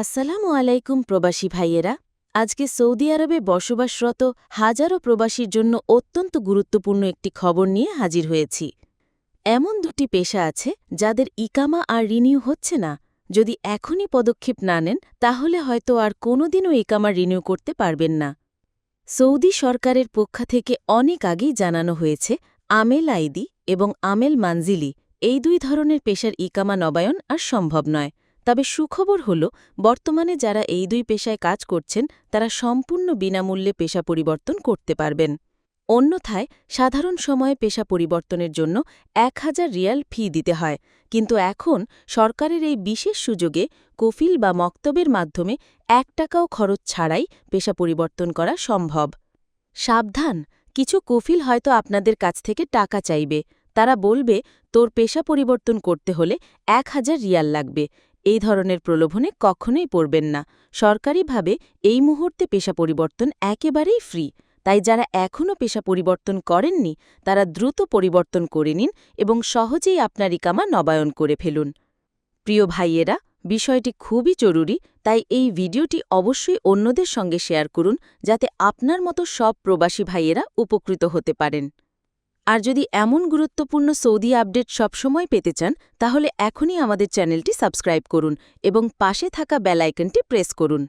আসসালামু আলাইকুম, প্রবাসী ভাইয়েরা। আজকে সৌদি আরবে বসবাসরত হাজারো প্রবাসীর জন্য অত্যন্ত গুরুত্বপূর্ণ একটি খবর নিয়ে হাজির হয়েছি। এমন দুটি পেশা আছে যাদের ইকামা আর রিনিউ হচ্ছে না। যদি এখনই পদক্ষেপ না নেন, তাহলে হয়তো আর কোনোদিনও ইকামা রিনিউ করতে পারবেন না। সৌদি সরকারের পক্ষ থেকে অনেক আগেই জানানো হয়েছে, আমেল আইদি এবং আমেল মানজিলি এই দুই ধরনের পেশার ইকামা নবায়ন আর সম্ভব নয়। তবে সুখবর হল, বর্তমানে যারা এই দুই পেশায় কাজ করছেন, তারা সম্পূর্ণ বিনামূল্যে পেশা পরিবর্তন করতে পারবেন। অন্যথায়, সাধারণ সময়ে পেশা পরিবর্তনের জন্য এক হাজার রিয়াল ফি দিতে হয়। কিন্তু এখন, সরকারের এই বিশেষ সুযোগে কফিল বা মক্তবের মাধ্যমে এক টাকাও খরচ ছাড়াই পেশা পরিবর্তন করা সম্ভব। সাবধান, কিছু কফিল হয়তো আপনাদের কাছ থেকে টাকা চাইবে। তারা বলবে, তোর পেশা পরিবর্তন করতে হলে এক হাজার রিয়াল লাগবে। এই ধরনের প্রলোভনে কখনোই পড়বেন না। সরকারিভাবে এই মুহূর্তে পেশা পরিবর্তন একেবারেই ফ্রি তাই যারা এখনও পেশা পরিবর্তন করেননি, তারা দ্রুত পরিবর্তন করে নিন এবং সহজেই আপনার ইকামা নবায়ন করে ফেলুন। প্রিয় ভাইয়েরা, বিষয়টি খুবই জরুরি, তাই এই ভিডিওটি অবশ্যই অন্যদের সঙ্গে শেয়ার করুন, যাতে আপনার মতো সব প্রবাসী ভাইয়েরা উপকৃত হতে পারেন। আর যদি এমন গুরুত্বপূর্ণ সৌদি আপডেট সবসময় পেতে চান, তাহলে এখনই আমাদের চ্যানেলটি সাবস্ক্রাইব করুন এবং পাশে থাকা বেল আইকনটি প্রেস করুন।